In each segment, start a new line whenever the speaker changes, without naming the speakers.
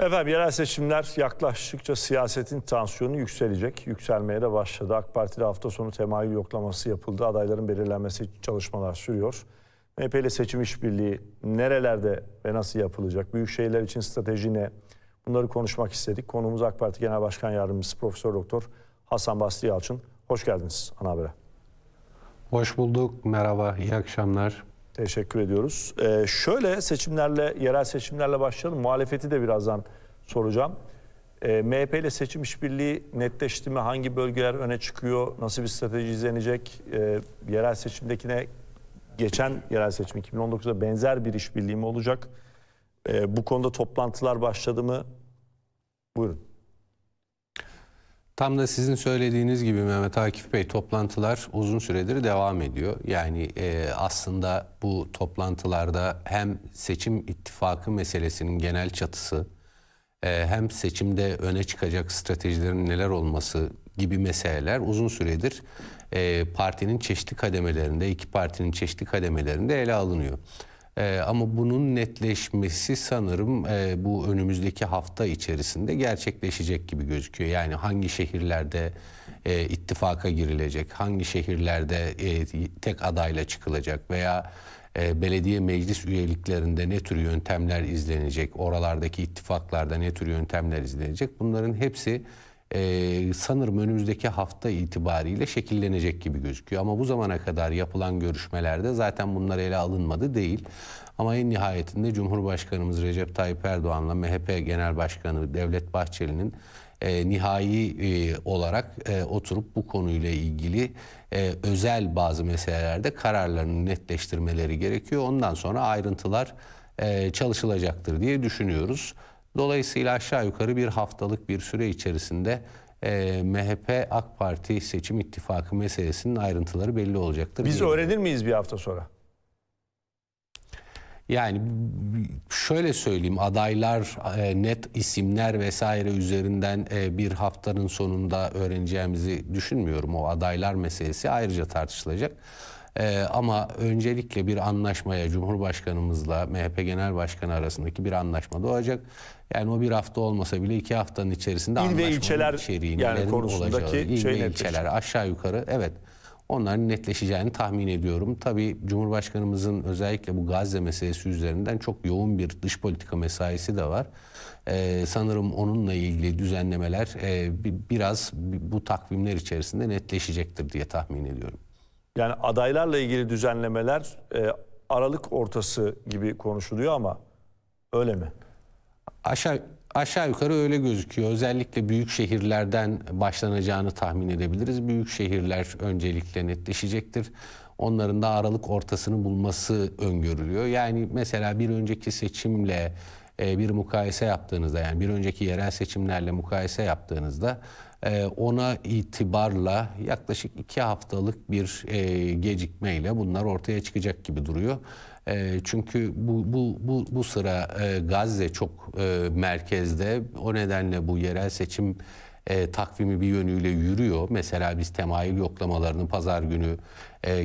Efendim yerel seçimler yaklaştıkça siyasetin tansiyonu yükselecek. Yükselmeye de başladı. AK Parti'de hafta sonu temayül yoklaması yapıldı. Adayların belirlenmesi için çalışmalar sürüyor. MHP ile seçim işbirliği nerelerde ve nasıl yapılacak? Büyük şehirler için strateji ne? Bunları konuşmak istedik. Konuğumuz AK Parti Genel Başkan Yardımcısı Profesör Doktor Hasan Basri Yalçın. Hoş geldiniz ana habere.
Hoş bulduk. Merhaba. iyi akşamlar.
Teşekkür ediyoruz. Ee, şöyle seçimlerle, yerel seçimlerle başlayalım. Muhalefeti de birazdan soracağım. Ee, MHP ile seçim işbirliği netleşti mi? Hangi bölgeler öne çıkıyor? Nasıl bir strateji izlenecek? Ee, yerel seçimdekine geçen yerel seçim 2019'da benzer bir işbirliği mi olacak? Ee, bu konuda toplantılar başladı mı? Buyurun.
Tam da sizin söylediğiniz gibi Mehmet Akif Bey toplantılar uzun süredir devam ediyor. Yani e, aslında bu toplantılarda hem seçim ittifakı meselesinin genel çatısı e, hem seçimde öne çıkacak stratejilerin neler olması gibi meseleler uzun süredir e, partinin çeşitli kademelerinde, iki partinin çeşitli kademelerinde ele alınıyor. Ee, ama bunun netleşmesi sanırım e, bu önümüzdeki hafta içerisinde gerçekleşecek gibi gözüküyor. Yani hangi şehirlerde e, ittifaka girilecek, hangi şehirlerde e, tek adayla çıkılacak veya e, belediye meclis üyeliklerinde ne tür yöntemler izlenecek, oralardaki ittifaklarda ne tür yöntemler izlenecek bunların hepsi e, sanırım önümüzdeki hafta itibariyle şekillenecek gibi gözüküyor. Ama bu zamana kadar yapılan görüşmelerde zaten bunlar ele alınmadı değil. Ama en nihayetinde Cumhurbaşkanımız Recep Tayyip Erdoğan'la MHP Genel Başkanı Devlet Bahçeli'nin e, nihai e, olarak e, oturup bu konuyla ilgili e, özel bazı meselelerde kararlarını netleştirmeleri gerekiyor. Ondan sonra ayrıntılar e, çalışılacaktır diye düşünüyoruz. Dolayısıyla aşağı yukarı bir haftalık bir süre içerisinde e, MHP AK Parti seçim ittifakı meselesinin ayrıntıları belli olacaktır.
Biz öğrenir miyiz bir hafta sonra?
Yani şöyle söyleyeyim adaylar, e, net isimler vesaire üzerinden e, bir haftanın sonunda öğreneceğimizi düşünmüyorum. O adaylar meselesi ayrıca tartışılacak. E, ama öncelikle bir anlaşmaya Cumhurbaşkanımızla MHP Genel Başkanı arasındaki bir anlaşma doğacak. Yani o bir hafta olmasa bile iki haftanın içerisinde
İl ve ilçeler
içeriği,
yani konusundaki
olacağı, il
şey
ve ilçeler aşağı yukarı evet onların netleşeceğini tahmin ediyorum. Tabii Cumhurbaşkanımızın özellikle bu Gazze meselesi üzerinden çok yoğun bir dış politika mesaisi de var. Ee, sanırım onunla ilgili düzenlemeler e, bi- biraz bi- bu takvimler içerisinde netleşecektir diye tahmin ediyorum.
Yani adaylarla ilgili düzenlemeler e, Aralık ortası gibi konuşuluyor ama öyle mi?
Aşağı aşağı yukarı öyle gözüküyor. Özellikle büyük şehirlerden başlanacağını tahmin edebiliriz. Büyük şehirler öncelikle netleşecektir. Onların da aralık ortasını bulması öngörülüyor. Yani mesela bir önceki seçimle e, bir mukayese yaptığınızda yani bir önceki yerel seçimlerle mukayese yaptığınızda ona itibarla yaklaşık iki haftalık bir e, gecikmeyle bunlar ortaya çıkacak gibi duruyor. E, çünkü bu bu bu bu sıra e, Gazze çok e, merkezde. O nedenle bu yerel seçim takvimi bir yönüyle yürüyor. Mesela biz temayül yoklamalarını pazar günü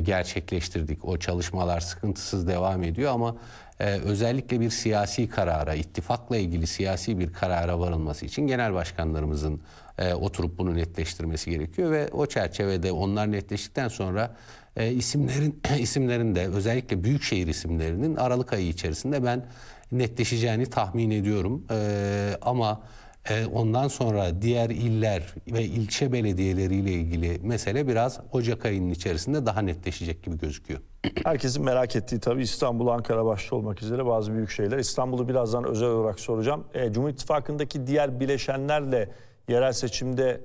gerçekleştirdik. O çalışmalar sıkıntısız devam ediyor ama özellikle bir siyasi karara, ittifakla ilgili siyasi bir karara varılması için genel başkanlarımızın e, oturup bunu netleştirmesi gerekiyor ve o çerçevede onlar netleştikten sonra e, isimlerin isimlerin de özellikle büyükşehir isimlerinin Aralık ayı içerisinde ben netleşeceğini tahmin ediyorum. E, ama e, ondan sonra diğer iller ve ilçe belediyeleriyle ilgili mesele biraz Ocak ayının içerisinde daha netleşecek gibi gözüküyor.
Herkesin merak ettiği tabii İstanbul, Ankara başta olmak üzere bazı büyük şehirler. İstanbul'u birazdan özel olarak soracağım. E, Cumhur İttifakı'ndaki diğer bileşenlerle yerel seçimde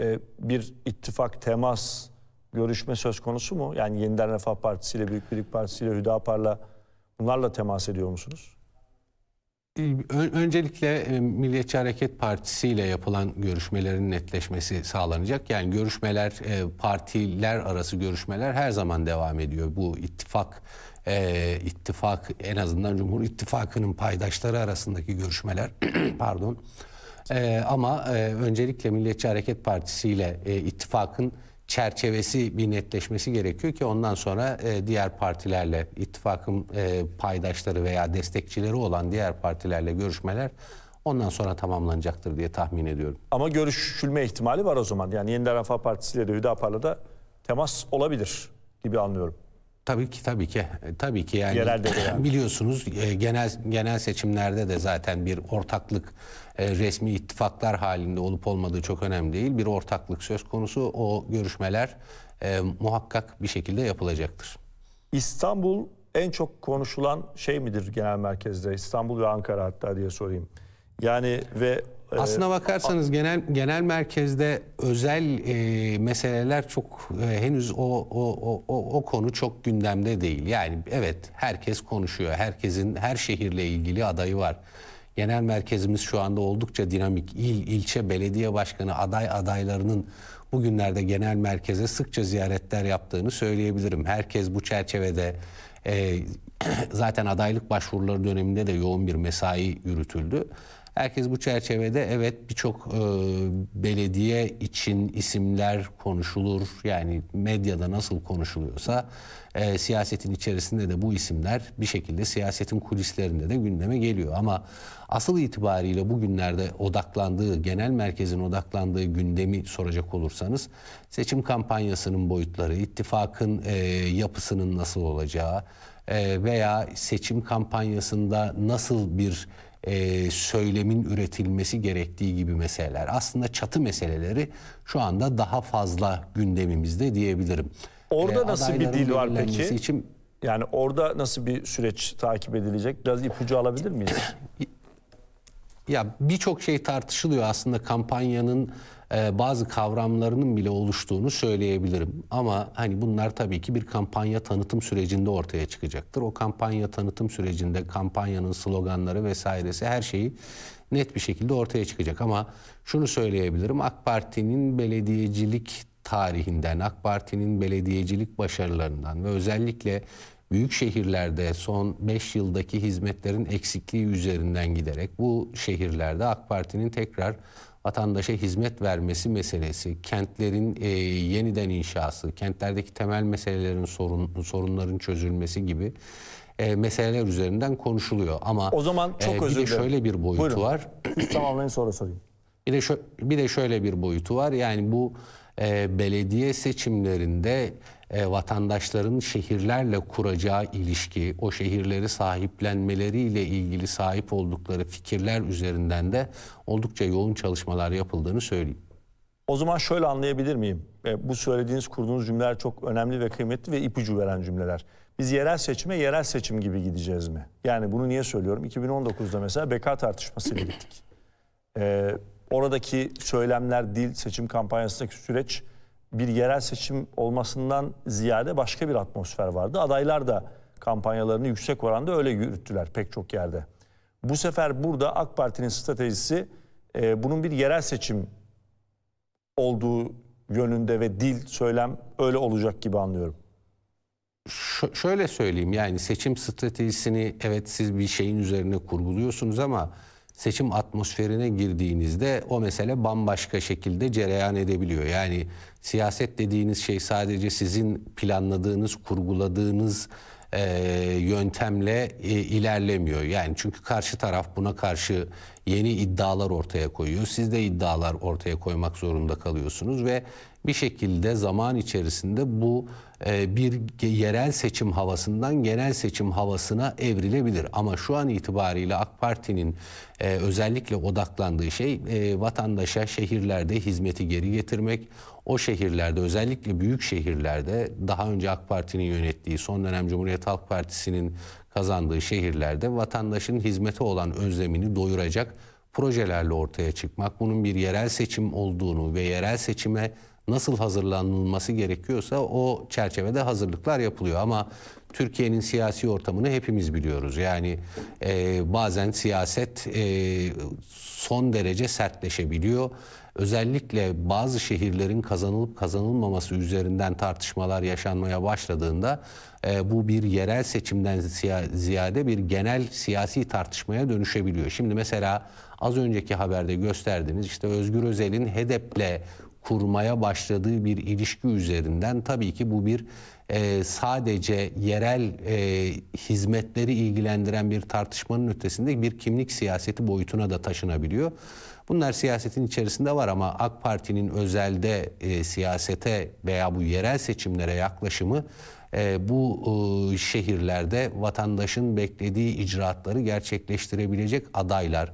e, bir ittifak, temas, görüşme söz konusu mu? Yani Yeniden Refah Partisi ile Büyük Birlik Partisi ile Hüdapar'la bunlarla temas ediyor musunuz?
Ö- Öncelikle e, Milliyetçi Hareket Partisi ile yapılan görüşmelerin netleşmesi sağlanacak. Yani görüşmeler, e, partiler arası görüşmeler her zaman devam ediyor. Bu ittifak, e, ittifak en azından Cumhur İttifakı'nın paydaşları arasındaki görüşmeler, pardon. E, ama e, öncelikle Milliyetçi Hareket Partisi ile e, ittifakın çerçevesi bir netleşmesi gerekiyor ki ondan sonra e, diğer partilerle ittifakın e, paydaşları veya destekçileri olan diğer partilerle görüşmeler Ondan sonra tamamlanacaktır diye tahmin ediyorum.
Ama görüşülme ihtimali var o zaman. Yani Yeniden Refah Partisi ile de Hüdapar'la da temas olabilir gibi anlıyorum.
Tabii ki tabii ki E, tabii ki yani
yani.
biliyorsunuz e, genel genel seçimlerde de zaten bir ortaklık e, resmi ittifaklar halinde olup olmadığı çok önemli değil. Bir ortaklık söz konusu o görüşmeler e, muhakkak bir şekilde yapılacaktır.
İstanbul en çok konuşulan şey midir genel merkezde? İstanbul ve Ankara hatta diye sorayım. Yani ve
Aslına bakarsanız genel genel merkezde özel e, meseleler çok e, henüz o, o o o o konu çok gündemde değil. Yani evet herkes konuşuyor. Herkesin her şehirle ilgili adayı var. Genel merkezimiz şu anda oldukça dinamik. İl, ilçe, belediye başkanı aday adaylarının bugünlerde genel merkeze sıkça ziyaretler yaptığını söyleyebilirim. Herkes bu çerçevede e, zaten adaylık başvuruları döneminde de yoğun bir mesai yürütüldü. Herkes bu çerçevede evet birçok e, belediye için isimler konuşulur. Yani medyada nasıl konuşuluyorsa e, siyasetin içerisinde de bu isimler bir şekilde siyasetin kulislerinde de gündeme geliyor. Ama asıl itibariyle bugünlerde odaklandığı, genel merkezin odaklandığı gündemi soracak olursanız seçim kampanyasının boyutları, ittifakın e, yapısının nasıl olacağı e, veya seçim kampanyasında nasıl bir e, söylemin üretilmesi gerektiği gibi meseleler. Aslında çatı meseleleri şu anda daha fazla gündemimizde diyebilirim.
Orada
E,
nasıl bir dil var peki?
Için
yani orada nasıl bir süreç takip edilecek? Biraz ipucu alabilir miyiz?
Ya birçok şey tartışılıyor aslında kampanyanın e, bazı kavramlarının bile oluştuğunu söyleyebilirim. Ama hani bunlar tabii ki bir kampanya tanıtım sürecinde ortaya çıkacaktır. O kampanya tanıtım sürecinde kampanyanın sloganları vesairesi her şeyi net bir şekilde ortaya çıkacak. Ama şunu söyleyebilirim AK Parti'nin belediyecilik tarihinden, AK Parti'nin belediyecilik başarılarından ve özellikle büyük şehirlerde son 5 yıldaki hizmetlerin eksikliği üzerinden giderek bu şehirlerde AK Parti'nin tekrar vatandaşa hizmet vermesi meselesi, kentlerin e, yeniden inşası, kentlerdeki temel meselelerin sorun, sorunların çözülmesi gibi e, meseleler üzerinden konuşuluyor. Ama
O zaman çok
e,
özür
bir de
dilerim.
şöyle bir boyutu
Buyurun.
var.
Tamamlayın sonra sorayım.
Bir de, şö- bir de şöyle bir boyutu var. Yani bu e, belediye seçimlerinde e, vatandaşların şehirlerle kuracağı ilişki, o şehirleri sahiplenmeleriyle ilgili sahip oldukları fikirler üzerinden de oldukça yoğun çalışmalar yapıldığını söyleyeyim.
O zaman şöyle anlayabilir miyim? E, bu söylediğiniz, kurduğunuz cümleler çok önemli ve kıymetli ve ipucu veren cümleler. Biz yerel seçime yerel seçim gibi gideceğiz mi? Yani bunu niye söylüyorum? 2019'da mesela beka tartışmasıyla gittik. E, oradaki söylemler, dil, seçim kampanyasındaki süreç bir yerel seçim olmasından ziyade başka bir atmosfer vardı. Adaylar da kampanyalarını yüksek oranda öyle yürüttüler pek çok yerde. Bu sefer burada AK Parti'nin stratejisi e, bunun bir yerel seçim olduğu yönünde ve dil, söylem öyle olacak gibi anlıyorum.
Ş- şöyle söyleyeyim yani seçim stratejisini evet siz bir şeyin üzerine kurguluyorsunuz ama seçim atmosferine girdiğinizde o mesele bambaşka şekilde cereyan edebiliyor. Yani siyaset dediğiniz şey sadece sizin planladığınız, kurguladığınız e, yöntemle e, ilerlemiyor. Yani çünkü karşı taraf buna karşı yeni iddialar ortaya koyuyor. Siz de iddialar ortaya koymak zorunda kalıyorsunuz ve bir şekilde zaman içerisinde bu bir ge- yerel seçim havasından genel seçim havasına evrilebilir. Ama şu an itibariyle AK Parti'nin e, özellikle odaklandığı şey e, vatandaşa şehirlerde hizmeti geri getirmek. O şehirlerde özellikle büyük şehirlerde daha önce AK Parti'nin yönettiği son dönem Cumhuriyet Halk Partisi'nin kazandığı şehirlerde vatandaşın hizmete olan özlemini doyuracak projelerle ortaya çıkmak, bunun bir yerel seçim olduğunu ve yerel seçime nasıl hazırlanılması gerekiyorsa o çerçevede hazırlıklar yapılıyor. Ama Türkiye'nin siyasi ortamını hepimiz biliyoruz. Yani e, bazen siyaset e, son derece sertleşebiliyor. özellikle bazı şehirlerin kazanılıp kazanılmaması üzerinden tartışmalar yaşanmaya başladığında e, bu bir yerel seçimden ziyade bir genel siyasi tartışmaya dönüşebiliyor. Şimdi mesela az önceki haberde gösterdiğiniz işte Özgür Özel'in HEDEP'le kurmaya başladığı bir ilişki üzerinden tabii ki bu bir e, sadece yerel e, hizmetleri ilgilendiren bir tartışmanın ötesinde bir kimlik siyaseti boyutuna da taşınabiliyor. Bunlar siyasetin içerisinde var ama AK Parti'nin özelde e, siyasete veya bu yerel seçimlere yaklaşımı e, bu e, şehirlerde vatandaşın beklediği icraatları gerçekleştirebilecek adaylar,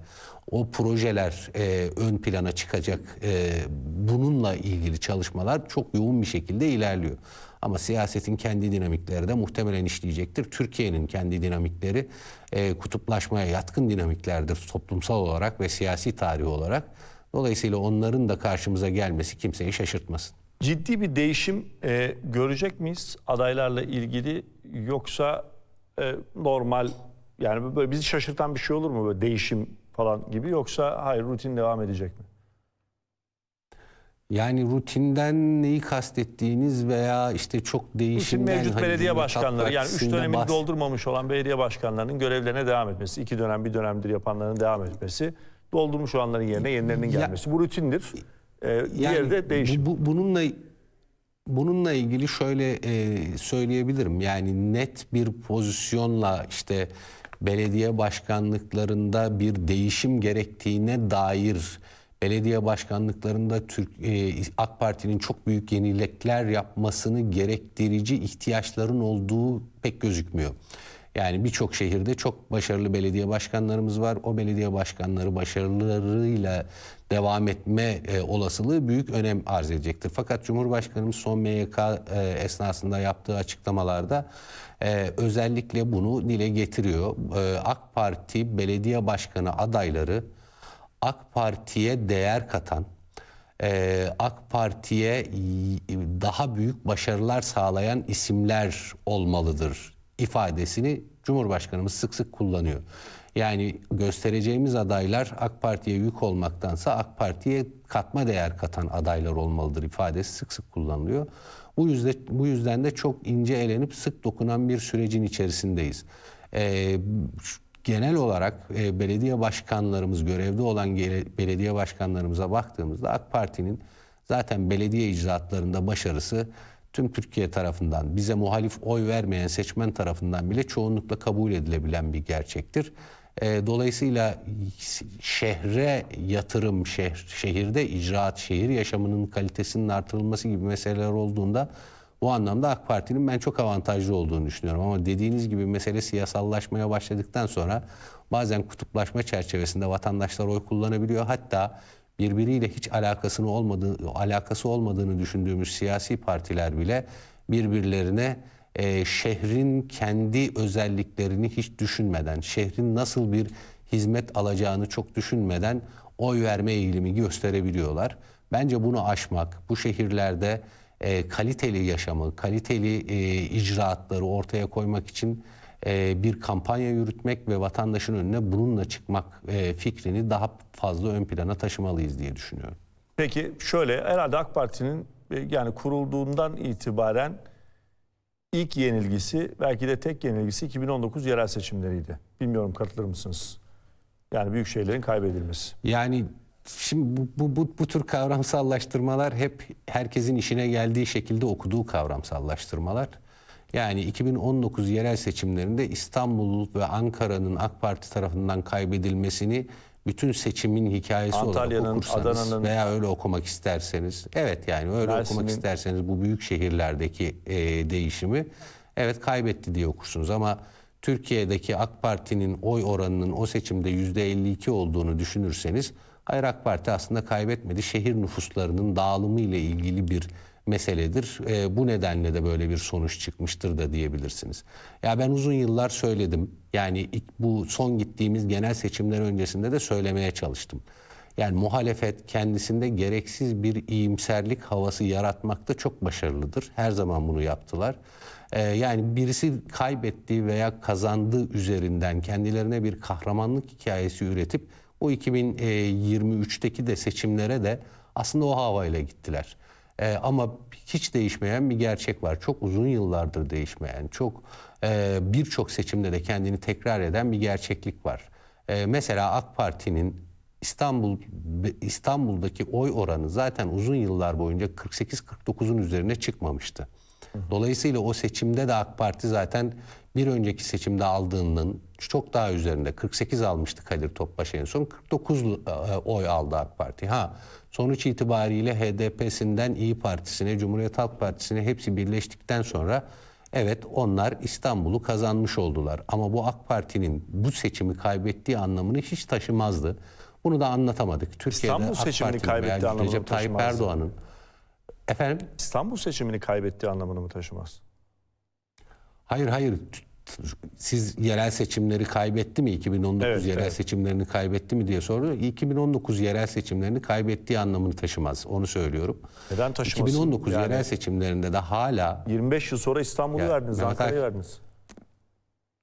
o projeler e, ön plana çıkacak. E, bununla ilgili çalışmalar çok yoğun bir şekilde ilerliyor. Ama siyasetin kendi dinamikleri de muhtemelen işleyecektir. Türkiye'nin kendi dinamikleri e, kutuplaşmaya yatkın dinamiklerdir toplumsal olarak ve siyasi tarih olarak. Dolayısıyla onların da karşımıza gelmesi kimseyi şaşırtmasın.
Ciddi bir değişim e, görecek miyiz adaylarla ilgili yoksa e, normal yani böyle bizi şaşırtan bir şey olur mu böyle değişim falan gibi yoksa hayır rutin devam edecek mi?
Yani rutinden neyi kastettiğiniz veya işte çok
Rutin
değişimden...
mevcut
hani
belediye başkanları yani üç dönemini
bahs-
doldurmamış olan belediye başkanlarının görevlerine devam etmesi, iki dönem bir dönemdir yapanların devam etmesi, doldurmuş olanların yerine yenilerinin
Ya-
gelmesi. Bu rutindir. Ee, diğeri
Yani
de değişim.
bu- bu- bununla bununla ilgili şöyle e, söyleyebilirim. Yani net bir pozisyonla işte belediye başkanlıklarında bir değişim gerektiğine dair belediye başkanlıklarında Türk e, AK Parti'nin çok büyük yenilikler yapmasını gerektirici ihtiyaçların olduğu pek gözükmüyor. Yani birçok şehirde çok başarılı belediye başkanlarımız var. O belediye başkanları başarılarıyla devam etme e, olasılığı büyük önem arz edecektir. Fakat Cumhurbaşkanımız son MYK e, esnasında yaptığı açıklamalarda e, özellikle bunu dile getiriyor. E, AK Parti belediye başkanı adayları AK Parti'ye değer katan, e, AK Parti'ye daha büyük başarılar sağlayan isimler olmalıdır ifadesini Cumhurbaşkanımız sık sık kullanıyor. Yani göstereceğimiz adaylar AK Parti'ye yük olmaktansa AK Parti'ye katma değer katan adaylar olmalıdır ifadesi sık sık kullanılıyor. Bu yüzden bu yüzden de çok ince elenip sık dokunan bir sürecin içerisindeyiz. Şu- genel olarak e, belediye başkanlarımız, görevde olan gele- belediye başkanlarımıza baktığımızda AK Parti'nin zaten belediye icraatlarında başarısı tüm Türkiye tarafından, bize muhalif oy vermeyen seçmen tarafından bile çoğunlukla kabul edilebilen bir gerçektir. E, dolayısıyla şehre yatırım, şehir, şehirde icraat, şehir yaşamının kalitesinin artırılması gibi meseleler olduğunda bu anlamda AK Parti'nin ben çok avantajlı olduğunu düşünüyorum. Ama dediğiniz gibi mesele siyasallaşmaya başladıktan sonra bazen kutuplaşma çerçevesinde vatandaşlar oy kullanabiliyor. Hatta birbiriyle hiç alakasını olmadığı, alakası olmadığını düşündüğümüz siyasi partiler bile birbirlerine e, şehrin kendi özelliklerini hiç düşünmeden, şehrin nasıl bir hizmet alacağını çok düşünmeden oy verme eğilimi gösterebiliyorlar. Bence bunu aşmak, bu şehirlerde e, kaliteli yaşamı, kaliteli e, icraatları ortaya koymak için e, bir kampanya yürütmek ve vatandaşın önüne bununla çıkmak e, fikrini daha fazla ön plana taşımalıyız diye düşünüyorum.
Peki şöyle herhalde AK Parti'nin e, yani kurulduğundan itibaren ilk yenilgisi belki de tek yenilgisi 2019 yerel seçimleriydi. Bilmiyorum katılır mısınız? Yani büyük şeylerin kaybedilmesi.
Yani şimdi bu, bu, bu, bu tür kavramsallaştırmalar hep herkesin işine geldiği şekilde okuduğu kavramsallaştırmalar. Yani 2019 yerel seçimlerinde İstanbul ve Ankara'nın AK Parti tarafından kaybedilmesini bütün seçimin hikayesi
Antalya'nın,
olarak okursanız
Adana'nın-
veya öyle okumak isterseniz evet yani öyle okumak isterseniz bu büyük şehirlerdeki e, değişimi evet kaybetti diye okursunuz ama Türkiye'deki AK Parti'nin oy oranının o seçimde %52 olduğunu düşünürseniz hayır AK Parti aslında kaybetmedi. Şehir nüfuslarının dağılımı ile ilgili bir meseledir. E, bu nedenle de böyle bir sonuç çıkmıştır da diyebilirsiniz. Ya ben uzun yıllar söyledim. Yani bu son gittiğimiz genel seçimler öncesinde de söylemeye çalıştım. Yani muhalefet kendisinde gereksiz bir iyimserlik havası yaratmakta çok başarılıdır. Her zaman bunu yaptılar. Ee, yani birisi kaybettiği veya kazandığı üzerinden kendilerine bir kahramanlık hikayesi üretip o 2023'teki de seçimlere de Aslında o havayla gittiler. Ee, ama hiç değişmeyen bir gerçek var. Çok uzun yıllardır değişmeyen, çok e, birçok seçimde de kendini tekrar eden bir gerçeklik var. Ee, mesela AK Parti'nin İstanbul İstanbul'daki oy oranı zaten uzun yıllar boyunca 48-49'un üzerine çıkmamıştı. Dolayısıyla o seçimde de AK Parti zaten bir önceki seçimde aldığının çok daha üzerinde 48 almıştı Kadir Topbaş en son 49 e, oy aldı AK Parti. Ha sonuç itibariyle HDP'sinden İyi Partisi'ne, Cumhuriyet Halk Partisi'ne hepsi birleştikten sonra evet onlar İstanbul'u kazanmış oldular. Ama bu AK Parti'nin bu seçimi kaybettiği anlamını hiç taşımazdı. Bunu da anlatamadık. Türkiye'de
İstanbul
AK
seçimini kaybettiği anlamını
Recep Tayyip. Erdoğan'ın efendim
İstanbul seçimini kaybettiği anlamını mı taşımaz?
Hayır hayır. Siz yerel seçimleri kaybetti mi? 2019
Evet,
yerel
evet.
seçimlerini kaybetti mi diye sordu. 2019 yerel seçimlerini kaybettiği anlamını taşımaz. Onu söylüyorum.
Neden taşımasın?
2019
Yani
yerel seçimlerinde de hala
25 yıl sonra İstanbul'u
Ya,
verdiniz, Ankara'yı verdiniz.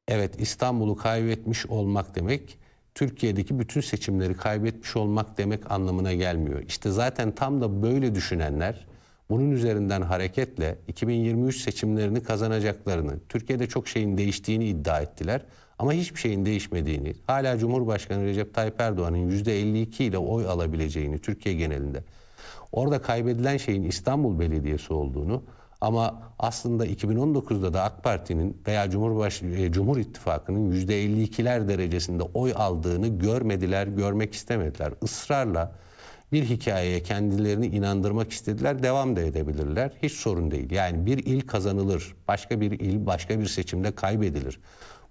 evet İstanbul'u kaybetmiş olmak demek Türkiye'deki bütün seçimleri kaybetmiş olmak demek anlamına gelmiyor. İşte zaten tam da böyle düşünenler bunun üzerinden hareketle 2023 seçimlerini kazanacaklarını, Türkiye'de çok şeyin değiştiğini iddia ettiler. Ama hiçbir şeyin değişmediğini, hala Cumhurbaşkanı Recep Tayyip Erdoğan'ın %52 ile oy alabileceğini Türkiye genelinde, orada kaybedilen şeyin İstanbul Belediyesi olduğunu ama aslında 2019'da da AK Parti'nin veya Cumhurbaş e, Cumhur İttifakı'nın %52'ler derecesinde oy aldığını görmediler, görmek istemediler. Israrla bir hikayeye kendilerini inandırmak istediler, devam da edebilirler. Hiç sorun değil. Yani bir il kazanılır, başka bir il başka bir seçimde kaybedilir.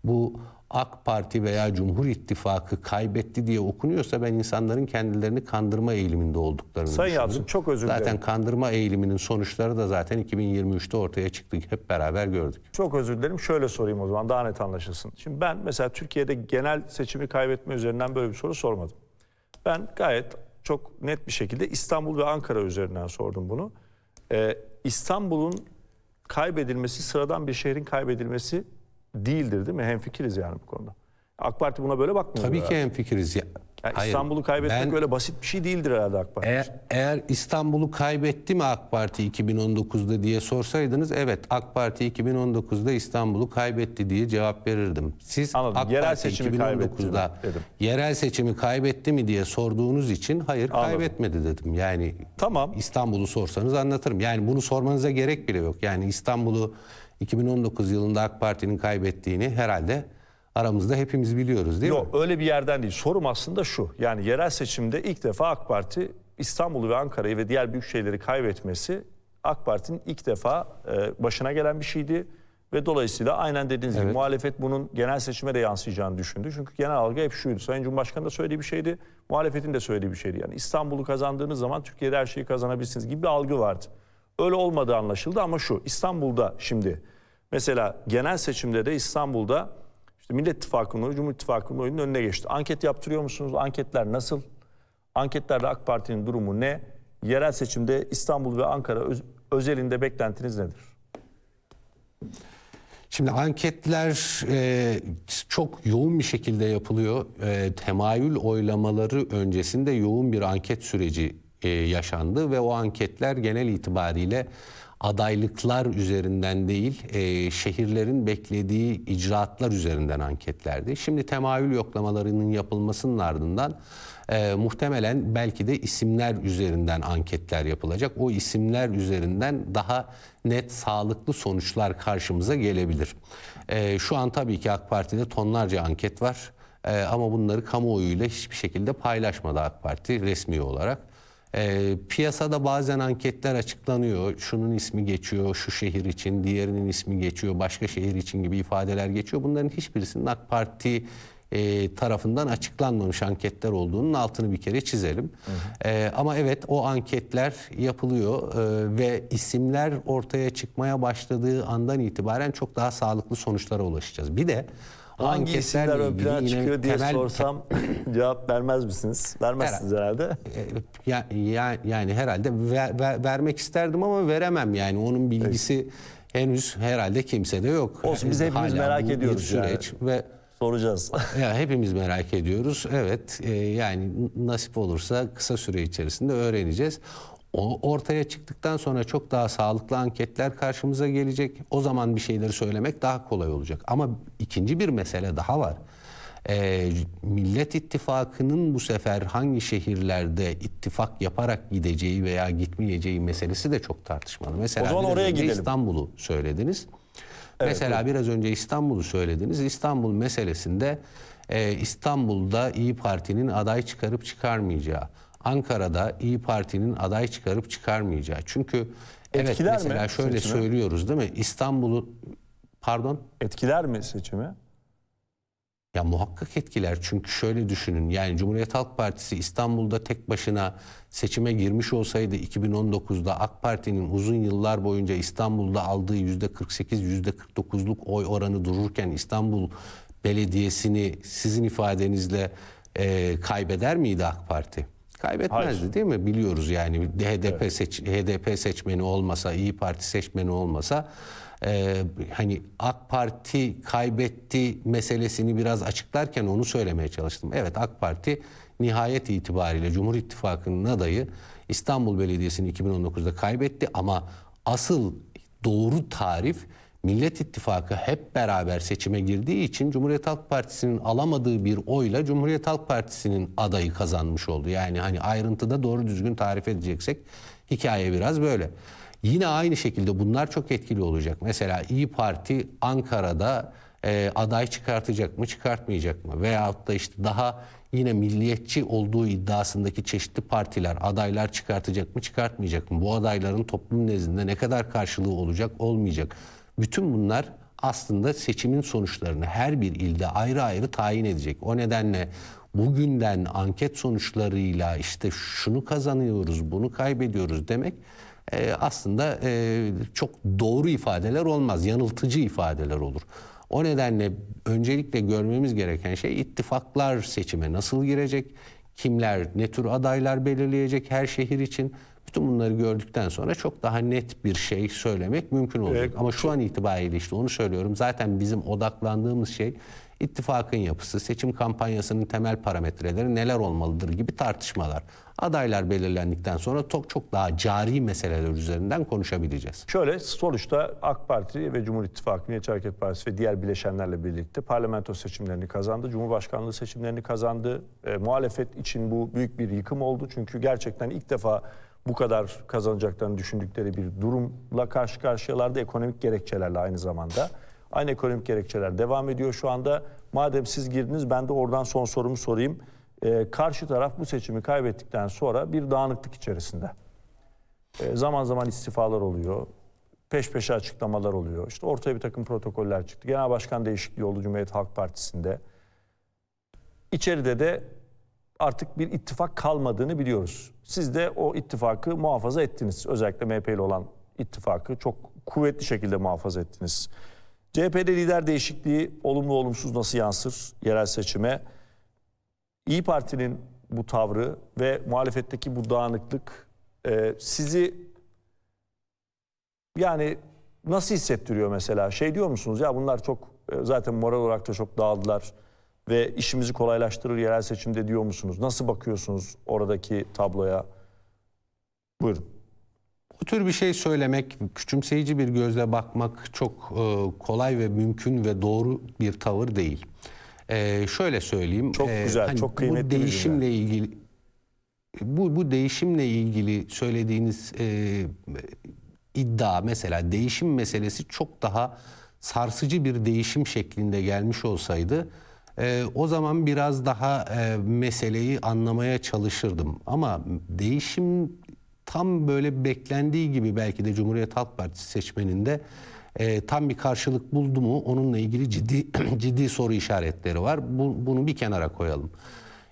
Bu AK Parti veya Cumhur İttifakı kaybetti diye okunuyorsa ben insanların kendilerini kandırma eğiliminde olduklarını
Sayın
düşünüyorum.
Yalçın, çok özür dilerim.
Zaten kandırma eğiliminin sonuçları da zaten 2023'te ortaya çıktı. Hep beraber gördük.
Çok özür dilerim. Şöyle sorayım o zaman daha net anlaşılsın. Şimdi ben mesela Türkiye'de genel seçimi kaybetme üzerinden böyle bir soru sormadım. Ben gayet çok net bir şekilde İstanbul ve Ankara üzerinden sordum bunu. Ee, İstanbul'un kaybedilmesi sıradan bir şehrin kaybedilmesi değildir değil mi? Hemfikiriz yani bu konuda. AK Parti buna böyle bakmıyor.
Tabii ki hemfikiriz. Ya,
Yani
hayır,
İstanbul'u kaybetmek
ben-
öyle basit bir şey değildir herhalde AK Parti.
Eğer, eğer İstanbul'u kaybetti mi AK Parti 2019'da diye sorsaydınız evet AK Parti 2019'da İstanbul'u kaybetti diye cevap verirdim. Siz
Anladım.
AK
Yerel
Parti
seçimi kaybetti
2019'da
dedim.
yerel seçimi kaybetti mi diye sorduğunuz için hayır kaybetmedi dedim. Yani
Tamam.
İstanbul'u sorsanız anlatırım. Yani bunu sormanıza gerek bile yok. Yani İstanbul'u 2019 yılında AK Parti'nin kaybettiğini herhalde aramızda hepimiz biliyoruz değil mi?
Yok öyle bir yerden değil. Sorum aslında şu. Yani yerel seçimde ilk defa AK Parti İstanbul'u ve Ankara'yı ve diğer büyük şehirleri kaybetmesi AK Parti'nin ilk defa e, başına gelen bir şeydi. Ve dolayısıyla aynen dediğiniz gibi
Evet.
muhalefet bunun genel seçime de yansıyacağını düşündü. Çünkü genel algı hep şuydu. Sayın Cumhurbaşkanı da söylediği bir şeydi. Muhalefetin de söylediği bir şeydi. Yani İstanbul'u kazandığınız zaman Türkiye'de her şeyi kazanabilirsiniz gibi bir algı vardı. Öyle olmadığı anlaşıldı ama şu İstanbul'da şimdi mesela genel seçimde de İstanbul'da işte Millet İttifakı'nın oyu Cumhur İttifakı'nın oyunun önüne geçti. Anket yaptırıyor musunuz? Anketler nasıl? Anketlerde AK Parti'nin durumu ne? Yerel seçimde İstanbul ve Ankara öz- özelinde beklentiniz nedir?
Şimdi anketler e, çok yoğun bir şekilde yapılıyor. E, temayül oylamaları öncesinde yoğun bir anket süreci e, yaşandı ve o anketler genel itibariyle adaylıklar üzerinden değil, e, şehirlerin beklediği icraatlar üzerinden anketlerdi. Şimdi temayül yoklamalarının yapılmasının ardından e, muhtemelen belki de isimler üzerinden anketler yapılacak. O isimler üzerinden daha net, sağlıklı sonuçlar karşımıza gelebilir. E, şu an tabii ki AK Parti'de tonlarca anket var. E, ama bunları kamuoyuyla hiçbir şekilde paylaşmadı AK Parti resmi olarak. E, piyasada bazen anketler açıklanıyor. Şunun ismi geçiyor şu şehir için, diğerinin ismi geçiyor, başka şehir için gibi ifadeler geçiyor. Bunların hiçbirisinin AK Parti e, tarafından açıklanmamış anketler olduğunun altını bir kere çizelim. E, ama evet o anketler yapılıyor e, ve isimler ortaya çıkmaya başladığı andan itibaren çok daha sağlıklı sonuçlara ulaşacağız. Bir de
Hangi isimler ön plana çıkıyor diye
temel-
sorsam cevap vermez misiniz? Vermezsiniz herhalde.
E, ya, ya- yani herhalde ver- ver- vermek isterdim ama veremem yani onun bilgisi henüz herhalde kimsede yok.
Olsun, biz
Hala
hepimiz merak ediyoruz yani.
süreç ve
Soracağız.
Ya hepimiz merak ediyoruz. Evet e, yani nasip olursa kısa süre içerisinde öğreneceğiz. O ortaya çıktıktan sonra çok daha sağlıklı anketler karşımıza gelecek. O zaman bir şeyleri söylemek daha kolay olacak. Ama ikinci bir mesele daha var. E, Millet İttifakı'nın bu sefer hangi şehirlerde ittifak yaparak gideceği veya gitmeyeceği meselesi de çok tartışmalı. Mesela
O zaman oraya gidelim.
İstanbul'u söylediniz. Mesela biraz önce İstanbul'u söylediniz. İstanbul meselesinde e, İstanbul'da İyi Parti'nin aday çıkarıp çıkarmayacağı, Ankara'da İyi Parti'nin aday çıkarıp çıkarmayacağı. Çünkü evet
Etkiler mi
mesela şöyle
seçimi?
söylüyoruz değil mi? İstanbul'u pardon
Etkiler mi seçimi?
ya muhakkak etkiler çünkü şöyle düşünün yani Cumhuriyet Halk Partisi İstanbul'da tek başına seçime girmiş olsaydı 2019'da AK Parti'nin uzun yıllar boyunca İstanbul'da aldığı %48 %49'luk oy oranı dururken İstanbul Belediyesi'ni sizin ifadenizle e, kaybeder miydi AK Parti? Kaybetmezdi
Hayır.
değil mi? Biliyoruz yani HDP seç, HDP seçmeni olmasa, İyi Parti seçmeni olmasa e, hani AK Parti kaybetti meselesini biraz açıklarken onu söylemeye çalıştım. Evet AK Parti nihayet itibariyle Cumhur İttifakı'nın adayı İstanbul Belediyesi'ni 2019'da kaybetti ama asıl doğru tarif Millet İttifakı hep beraber seçime girdiği için Cumhuriyet Halk Partisi'nin alamadığı bir oyla Cumhuriyet Halk Partisi'nin adayı kazanmış oldu. Yani hani ayrıntıda doğru düzgün tarif edeceksek hikaye biraz böyle. Yine aynı şekilde bunlar çok etkili olacak. Mesela İyi Parti Ankara'da e, aday çıkartacak mı çıkartmayacak mı? Veyahut da işte daha yine milliyetçi olduğu iddiasındaki çeşitli partiler adaylar çıkartacak mı çıkartmayacak mı? Bu adayların toplum nezdinde ne kadar karşılığı olacak olmayacak? Bütün bunlar aslında seçimin sonuçlarını her bir ilde ayrı ayrı tayin edecek. O nedenle bugünden anket sonuçlarıyla işte şunu kazanıyoruz, bunu kaybediyoruz demek e, aslında e, çok doğru ifadeler olmaz, yanıltıcı ifadeler olur. O nedenle öncelikle görmemiz gereken şey ittifaklar seçime nasıl girecek, kimler ne tür adaylar belirleyecek her şehir için. Bütün bunları gördükten sonra çok daha net bir şey söylemek mümkün olacak.
Evet.
Ama şu an itibariyle işte onu söylüyorum. Zaten bizim odaklandığımız şey ittifakın yapısı, seçim kampanyasının temel parametreleri neler olmalıdır gibi tartışmalar. Adaylar belirlendikten sonra çok çok daha cari meseleler üzerinden konuşabileceğiz.
Şöyle sonuçta AK Parti ve Cumhur İttifakı, Milliyetçi Hareket Partisi ve diğer bileşenlerle birlikte parlamento seçimlerini kazandı. Cumhurbaşkanlığı seçimlerini kazandı. E, muhalefet için bu büyük bir yıkım oldu. Çünkü gerçekten ilk defa bu kadar kazanacaklarını düşündükleri bir durumla karşı karşıyalardı. Ekonomik gerekçelerle aynı zamanda. Aynı ekonomik gerekçeler devam ediyor şu anda. Madem siz girdiniz ben de oradan son sorumu sorayım. E, karşı taraf bu seçimi kaybettikten sonra bir dağınıklık içerisinde. E, zaman zaman istifalar oluyor. Peş peşe açıklamalar oluyor. İşte ortaya bir takım protokoller çıktı. Genel başkan değişikliği oldu Cumhuriyet Halk Partisi'nde. İçeride de artık bir ittifak kalmadığını biliyoruz. Siz de o ittifakı muhafaza ettiniz. Özellikle MHP ile olan ittifakı çok kuvvetli şekilde muhafaza ettiniz. CHP'de lider değişikliği olumlu olumsuz nasıl yansır yerel seçime? İyi Parti'nin bu tavrı ve muhalefetteki bu dağınıklık e, sizi yani nasıl hissettiriyor mesela? Şey diyor musunuz ya bunlar çok e, zaten moral olarak da çok dağıldılar ve işimizi kolaylaştırır yerel seçimde diyor musunuz? Nasıl bakıyorsunuz oradaki tabloya? Buyurun.
Bu tür bir şey söylemek, küçümseyici bir gözle bakmak çok e, kolay ve mümkün ve doğru bir tavır değil. E, şöyle söyleyeyim.
Çok
e,
güzel, çok kıymetli
Bu değişimle ilgili bu, bu değişimle ilgili söylediğiniz e, iddia mesela değişim meselesi çok daha sarsıcı bir değişim şeklinde gelmiş olsaydı e, o zaman biraz daha e, meseleyi anlamaya çalışırdım. Ama değişim tam böyle beklendiği gibi belki de Cumhuriyet Halk Partisi seçmeninde e, tam bir karşılık buldu mu onunla ilgili ciddi ciddi soru işaretleri var. Bu, bunu bir kenara koyalım.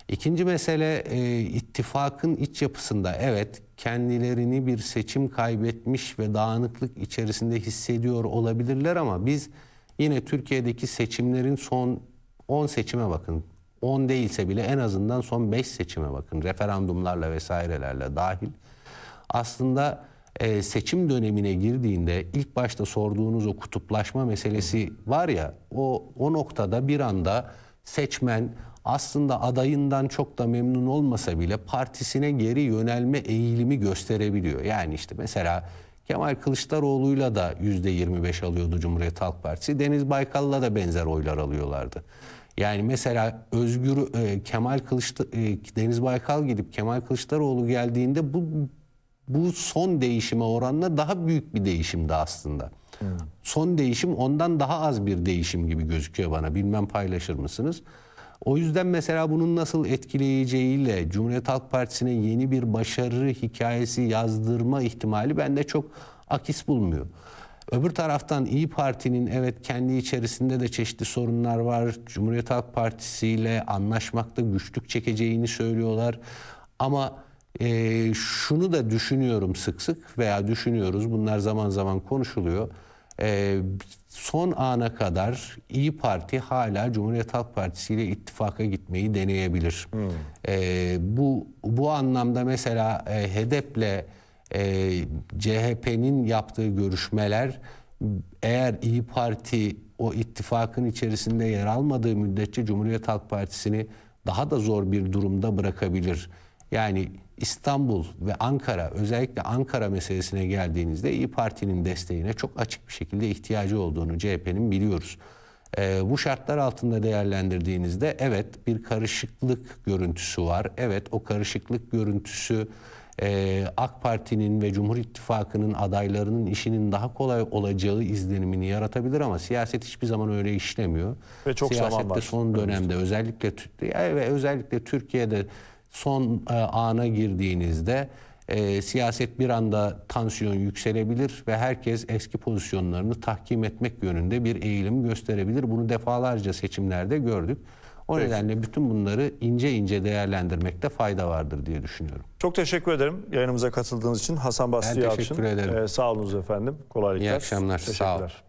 İkinci mesele e, ittifakın iç yapısında evet kendilerini bir seçim kaybetmiş ve dağınıklık içerisinde hissediyor olabilirler ama biz yine Türkiye'deki seçimlerin son 10 seçime bakın. 10 değilse bile en azından son 5 seçime bakın. Referandumlarla vesairelerle dahil. Aslında e, seçim dönemine girdiğinde ilk başta sorduğunuz o kutuplaşma meselesi var ya o o noktada bir anda seçmen aslında adayından çok da memnun olmasa bile partisine geri yönelme eğilimi gösterebiliyor. Yani işte mesela Kemal Kılıçdaroğlu'yla da %25 alıyordu Cumhuriyet Halk Partisi. Deniz Baykal'la da benzer oylar alıyorlardı. Yani mesela Özgür e, Kemal Kılıçda, e, Deniz Baykal gidip Kemal Kılıçdaroğlu geldiğinde bu bu son değişime oranla daha büyük bir değişimdi aslında. Son değişim ondan daha az bir değişim gibi gözüküyor bana. Bilmem paylaşır mısınız? O yüzden mesela bunun nasıl etkileyeceğiyle Cumhuriyet Halk Partisi'ne yeni bir başarı hikayesi yazdırma ihtimali bende çok akis bulmuyor. Öbür taraftan İyi Parti'nin evet kendi içerisinde de çeşitli sorunlar var. Cumhuriyet Halk Partisi ile anlaşmakta güçlük çekeceğini söylüyorlar. Ama e, şunu da düşünüyorum sık sık veya düşünüyoruz bunlar zaman zaman konuşuluyor. E, son ana kadar İyi Parti hala Cumhuriyet Halk Partisi ile ittifaka gitmeyi deneyebilir. E, bu bu anlamda mesela e, HEDEP'le e, CHP'nin yaptığı görüşmeler eğer İyi Parti o ittifakın içerisinde yer almadığı müddetçe Cumhuriyet Halk Partisi'ni daha da zor bir durumda bırakabilir. Yani İstanbul ve Ankara özellikle Ankara meselesine geldiğinizde İyi Parti'nin desteğine çok açık bir şekilde ihtiyacı olduğunu CHP'nin biliyoruz. Ee, bu şartlar altında değerlendirdiğinizde evet bir karışıklık görüntüsü var. Evet o karışıklık görüntüsü e, AK Parti'nin ve Cumhur İttifakı'nın adaylarının işinin daha kolay olacağı izlenimini yaratabilir ama siyaset hiçbir zaman öyle işlemiyor.
Ve çok zaman
Siyasette
var
son dönemde özellikle ve özellikle Türkiye'de son e, ana girdiğinizde e, siyaset bir anda tansiyon yükselebilir ve herkes eski pozisyonlarını tahkim etmek yönünde bir eğilim gösterebilir. Bunu defalarca seçimlerde gördük. O nedenle bütün bunları ince ince değerlendirmekte fayda vardır diye düşünüyorum.
Çok teşekkür ederim yayınımıza katıldığınız için. Hasan Basri
Ben
Yalçın.
teşekkür ederim.
Ee, sağ olunuz efendim. Kolaylıklar.
İyi akşamlar, sağ ol.
Teşekkürler.